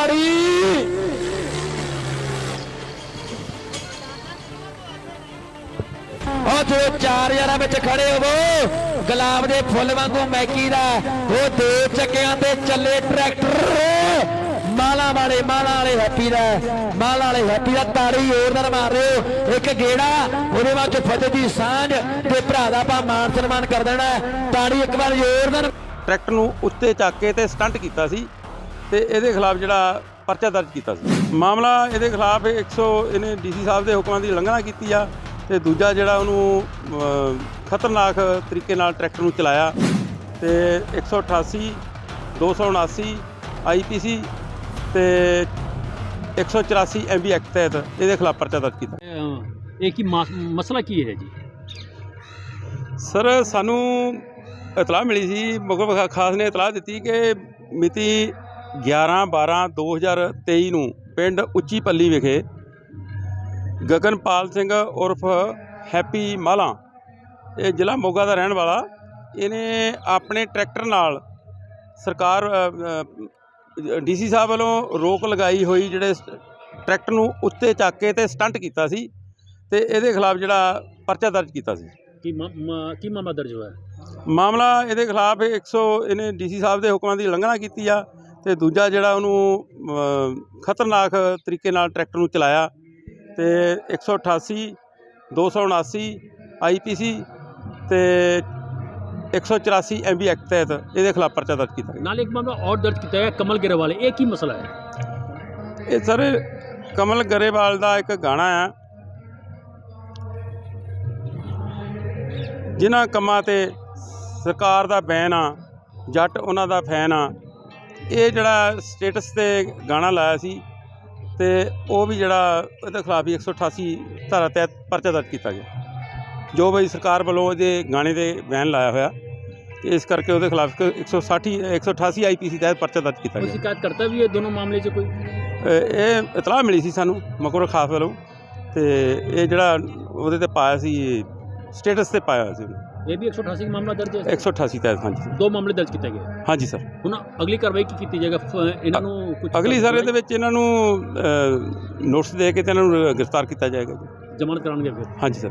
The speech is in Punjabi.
ਤਾੜੀ ਉਹ ਜੋ ਚਾਰ ਯਾਰਾਂ ਵਿੱਚ ਖੜੇ ਹੋਵੋ, ਗੁਲਾਬ ਦੇ ਫੁੱਲ ਵਾਂਗੂ ਮੈਕੀ ਦਾ, ਉਹ ਦੋ ਚੱਕਿਆਂ ਤੇ ਚੱਲੇ ਟਰੈਕਟਰ। ਮਾਲਾ ਵਾਲੇ ਮਾਲਾ ਵਾਲੇ ਹੈਪੀ ਦਾ, ਮਾਲਾ ਵਾਲੇ ਹੈਪੀ ਦਾ ਤਾੜੀ ਜ਼ੋਰਦਾਰ ਮਾਰ ਰਹੇ ਹੋ। ਇੱਕ ਗੇੜਾ, ਉਹਦੇ ਬਾਅਦ ਫਤਿਹ ਦੀ ਸਾਂਝ ਤੇ ਭਰਾ ਦਾ ਆਪਾਂ ਮਾਨ ਸਨਮਾਨ ਕਰ ਦੇਣਾ। ਤਾੜੀ ਇੱਕ ਵਾਰ ਜ਼ੋਰਦਾਰ ਟਰੈਕਟਰ ਨੂੰ ਉੱਤੇ ਚੱਕ ਕੇ ਤੇ ਸਟੰਟ ਕੀਤਾ ਸੀ। ਤੇ ਇਹਦੇ ਖਿਲਾਫ ਜਿਹੜਾ ਪਰਚਾ ਦਰਜ ਕੀਤਾ ਸੀ। ਮਾਮਲਾ ਇਹਦੇ ਖਿਲਾਫ 100 ਇਹਨੇ ਡੀਸੀ ਸਾਹਿਬ ਦੇ ਹੁਕਮਾਂ ਦੀ ਉਲੰਘਣਾ ਕੀਤੀ ਆ ਤੇ ਦੂਜਾ ਜਿਹੜਾ ਉਹਨੂੰ ਖਤਰਨਾਕ ਤਰੀਕੇ ਨਾਲ ਟਰੈਕਟਰ ਨੂੰ ਚਲਾਇਆ ਤੇ 188 279 ਆਈਪੀਸੀ ਤੇ 184 ਐਮਬੀ ਐਕਟ ਤਹਿਤ ਇਹਦੇ ਖਿਲਾਫ ਪਰਚਾ ਦਰਜ ਕੀਤਾ। ਇਹ ਕੀ ਮਸਲਾ ਕੀ ਹੈ ਜੀ? ਸਰ ਸਾਨੂੰ ਇਤਲਾਹ ਮਿਲੀ ਸੀ ਮੁਖਬਰ ਖਾਸ ਨੇ ਇਤਲਾਹ ਦਿੱਤੀ ਕਿ ਮਿਤੀ 11 12 2023 ਨੂੰ ਪਿੰਡ ਉੱਚੀ ਪੱਲੀ ਵਿਖੇ ਗਗਨਪਾਲ ਸਿੰਘ ਉਰਫ ਹੈਪੀ ਮਾਲਾ ਇਹ ਜ਼ਿਲ੍ਹਾ ਮੋਗਾ ਦਾ ਰਹਿਣ ਵਾਲਾ ਇਹਨੇ ਆਪਣੇ ਟਰੈਕਟਰ ਨਾਲ ਸਰਕਾਰ ਡੀਸੀ ਸਾਹਿਬ ਵੱਲੋਂ ਰੋਕ ਲਗਾਈ ਹੋਈ ਜਿਹੜੇ ਟਰੈਕਟਰ ਨੂੰ ਉੱਤੇ ਚੱਕ ਕੇ ਤੇ ਸਟੰਟ ਕੀਤਾ ਸੀ ਤੇ ਇਹਦੇ ਖਿਲਾਫ ਜਿਹੜਾ ਪਰਚਾ ਦਰਜ ਕੀਤਾ ਸੀ ਕੀ ਕੀ ਮਾਮਲਾ ਦਰਜ ਹੋਇਆ? ਮਾਮਲਾ ਇਹਦੇ ਖਿਲਾਫ 100 ਇਹਨੇ ਡੀਸੀ ਸਾਹਿਬ ਦੇ ਹੁਕਮਾਂ ਦੀ ਉਲੰਘਣਾ ਕੀਤੀ ਆ ਤੇ ਦੂਜਾ ਜਿਹੜਾ ਉਹਨੂੰ ਖਤਰਨਾਕ ਤਰੀਕੇ ਨਾਲ ਟਰੈਕਟਰ ਨੂੰ ਚਲਾਇਆ ਤੇ 188 279 ਆਈਪੀਸੀ ਤੇ 184 ਐਮਬੀ ਐਕਟ ਤਹਿਤ ਇਹਦੇ ਖਿਲਾਫ ਪਰਚਾ ਦਰਜ ਕੀਤਾ ਗਿਆ। ਨਾਲ ਇੱਕ ਮਾਮਲਾ ਔਰ ਦਰਜ ਕੀਤਾ ਹੈ ਕਮਲ ਗਿਰਵਾਲੇ ਇਹ ਕੀ ਮਸਲਾ ਹੈ? ਇਹ ਸਰ ਕਮਲ ਗਰੇਵਾਲ ਦਾ ਇੱਕ ਗਾਣਾ ਆ। ਜਿਨ੍ਹਾਂ ਕੰਮਾਂ ਤੇ ਸਰਕਾਰ ਦਾ ਬੈਨ ਆ ਜੱਟ ਉਹਨਾਂ ਦਾ ਫੈਨ ਆ ਇਹ ਜਿਹੜਾ ਸਟੇਟਸ ਤੇ ਗਾਣਾ ਲਾਇਆ ਸੀ ਤੇ ਉਹ ਵੀ ਜਿਹੜਾ ਉਹਦੇ ਖਿਲਾਫ ਹੀ 188 ਧਾਰਾ ਤਹਿਤ ਪਰਚਾ ਦਰਜ ਕੀਤਾ ਗਿਆ। ਜੋ ਬਈ ਸਰਕਾਰ ਵੱਲੋਂ ਇਹਦੇ ਗਾਣੇ ਦੇ ਬੈਨ ਲਾਇਆ ਹੋਇਆ ਤੇ ਇਸ ਕਰਕੇ ਉਹਦੇ ਖਿਲਾਫ ਇੱਕ 160 188 ਆਈਪੀਸੀ ਤਹਿਤ ਪਰਚਾ ਦਰਜ ਕੀਤਾ ਗਿਆ। ਸ਼ਿਕਾਇਤ ਕਰਤਾ ਵੀ ਹੈ ਦੋਨੋਂ ਮਾਮਲੇ 'ਚ ਕੋਈ? ਇਹ ਇਹ ਇਤਲਾਹ ਮਿਲੀ ਸੀ ਸਾਨੂੰ ਮਕਰ ਖਾਸ ਵੱਲੋਂ ਤੇ ਇਹ ਜਿਹੜਾ ਉਹਦੇ ਤੇ ਪਾਇਆ ਸੀ ਸਟੇਟਸ ਤੇ ਪਾਇਆ ਸੀ। ਇਹ ਵੀ 188 ਦਾ ਮਾਮਲਾ ਦਰਜ ਹੈ 188 ਤਹਿਤ ਹਾਂਜੀ। ਦੋ ਮਾਮਲੇ ਦਰਜ ਕੀਤੇ ਗਏ। ਹਾਂਜੀ ਸਰ। ਹੁਣ ਅਗਲੀ ਕਾਰਵਾਈ ਕੀ ਕੀਤੀ ਜਾਏਗਾ? ਫ- ਇਹਨਾਂ ਨੂੰ ਕੁਝ ਅਗਲੀ ਸਰ ਇਹਦੇ ਵਿੱਚ ਇਹਨਾਂ ਨੂੰ ਨੋਟਿਸ ਦੇ ਕੇ ਤੇ ਇਹਨਾਂ ਨੂੰ ਗ੍ਰਿਫਤਾਰ ਕੀਤਾ ਜਾਏਗਾ ਜੀ। ਜ਼ਮਾਨਤ ਕਰਾਉਣਗੇ ਫਿਰ। ਹਾਂਜੀ ਸਰ।